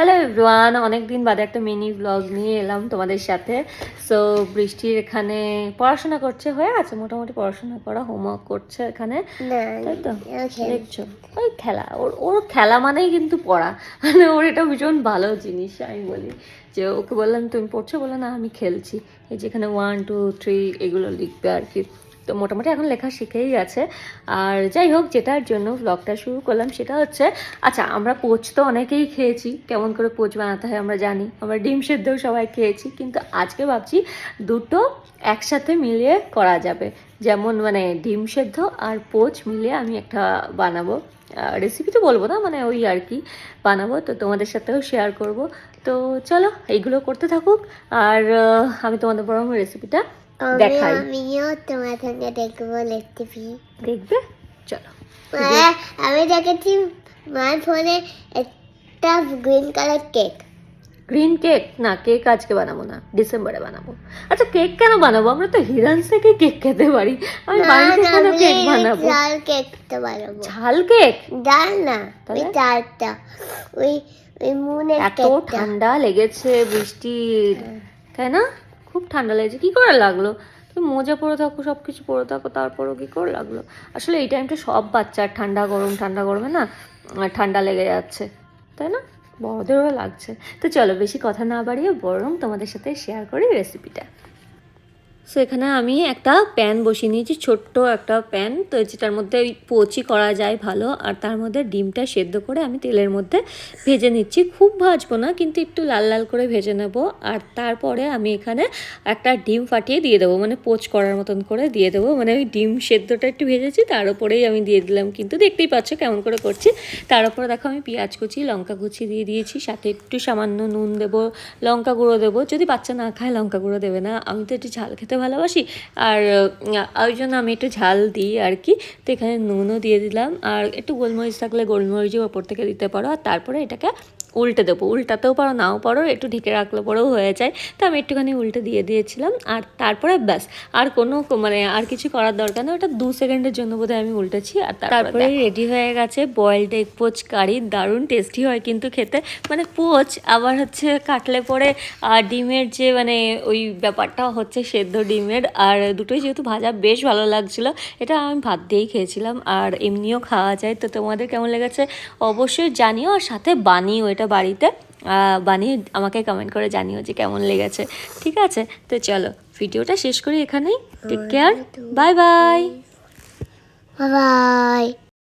Hello everyone অনেক দিন বাদে একটা মিনি ব্লগ নিয়ে এলাম তোমাদের সাথে। সো বৃষ্টির এখানে পড়াশোনা করছে হয়ে আছে? মোটামুটি পড়াশোনা করা হোমওয়ার্ক করছে এখানে। না তাই তো? দেখছ? ওই খেলা। ওর ওর খেলা মানেই কিন্তু পড়া। মানে ওর এটা ভীষণ ভালো জিনিস আমি বলি। যে ওকে বললাম তুমি পড়ছো? বলে না আমি খেলছি। এই যেখানে ওয়ান টু থ্রি এগুলো লিখবে আর কি। তো মোটামুটি এখন লেখা শিখেই গেছে আর যাই হোক, যেটার জন্য ব্লগটা শুরু করলাম সেটা হচ্ছে আচ্ছা আমরা পোচ তো অনেকেই খেয়েছি, কেমন করে পোচ বানাতে হয় আমরা জানি, আমরা ডিম সেদ্ধও সবাই খেয়েছি, কিন্তু আজকে ভাবছি দুটো একসাথে মিলিয়ে করা যাবে। যেমন মানে ডিম সেদ্ধ আর পোচ মিলিয়ে আমি একটা বানাবো। রেসিপি তো বলব না মানে ওই আর কি বানাবো তো তোমাদের সাথেও শেয়ার করব। তো চলো এইগুলো করতে থাকুক আর আমি তোমাদের বরং রেসিপিটা দেখাই। আমিও তোমার সঙ্গে দেখব রেসিপি দেখবে? চলো। আমি দেখেছি মার ফোনে একটা green colour cake green cake না কেক আজকে বানাবো না ডিসেম্বরে বানাবো। আচ্ছা কেক কেন বানাবো? আমরা তো হিরান থেকে কেক খেতে পারি। আমি বাড়িতে কেন কেক বানাবো। ডাল কেক তো বানাবো। ঝাল কেক ডাল না ওই? ডালটা ওই ওই মুনের এত ঠান্ডা লেগেছে বৃষ্টির। তাই না? খুব ঠান্ডা লেগেছে। কি করে লাগল? তুমি মোজা পরে থাকো সব কিছু পরে থাকো তারপরও কি করে লাগল? আসলে এই টাইমটা সব বাচ্চার ঠান্ডা গরম ঠান্ডা গরমে না ঠান্ডা লেগে যাচ্ছে। তাই না? বড়দেরও লাগছে। তো চলো বেশি কথা না বাড়িয়ে বরং তোমাদের সাথে শেয়ার করি রেসিপিটা সো এখানে আমি একটা প্যান বসিয়ে নিয়েছি, ছোট্ট একটা প্যান। তো যেটার মধ্যে ওই পচি করা যায় ভালো, আর তার মধ্যে ডিমটা সেদ্ধ করে আমি তেলের মধ্যে ভেজে নিচ্ছি। খুব ভাজবো না, কিন্তু একটু লাল লাল করে ভেজে নেব। আর তারপরে আমি এখানে একটা ডিম ফাটিয়ে দিয়ে দেবো মানে পোচ করার মতন করে দিয়ে দেবো। মানে ওই ডিম সেদ্ধটা একটু ভেজেছি, তার উপরেই আমি দিয়ে দিলাম। কিন্তু দেখতেই পাচ্ছ কেমন করে করছি। তার উপরে দেখো আমি পেঁয়াজ কুচি, লঙ্কা কুচি দিয়ে দিয়েছি, সাথে একটু সামান্য নুন দেবো, লঙ্কা গুঁড়ো দেবো। যদি বাচ্চা না খায়, লঙ্কা গুঁড়ো দেবে না। আমি তো একটু ঝাল খেতে ভালোবাসি। আর ওই জন্য আমি একটু ঝাল দিই আর কি তো এখানে নুনও দিয়ে দিলাম। আর একটু গোলমরিচ থাকলে গোলমরিচও ওপর থেকে দিতে পারো। আর তারপরে এটাকে উল্টে দেবো। উল্টাতেও পারো নাও পারো। একটু ঢেকে রাখলে পরেও হয়ে যায়। তো আমি একটুখানি উল্টে দিয়ে দিয়েছিলাম। আর তারপরে ব্যাস আর কোনো মানে আর কিছু করার দরকার নেই। ওটা দু সেকেন্ডের জন্য বোধহয় আমি উল্টেছি। আর তারপরে রেডি হয়ে গেছে বয়েলড এগ পোচ কারি দারুণ টেস্টি হয় কিন্তু খেতে। মানে পোচ আবার হচ্ছে কাটলে পরে আর ডিমের যে মানে ওই ব্যাপারটা হচ্ছে সেদ্ধ ডিমের আর দুটোই যেহেতু ভাজা বেশ ভালো লাগছিল। এটা আমি ভাত দিয়েই খেয়েছিলাম আর এমনিও খাওয়া যায়। তো তোমাদের কেমন লেগেছে অবশ্যই জানিও আর সাথে বানিও এটা বাড়িতে। বানিয়ে আমাকে কমেন্ট করে জানিও যে কেমন লেগেছে। ঠিক আছে? তো চলো ভিডিওটা শেষ করি এখানেই। Take care bye bye bye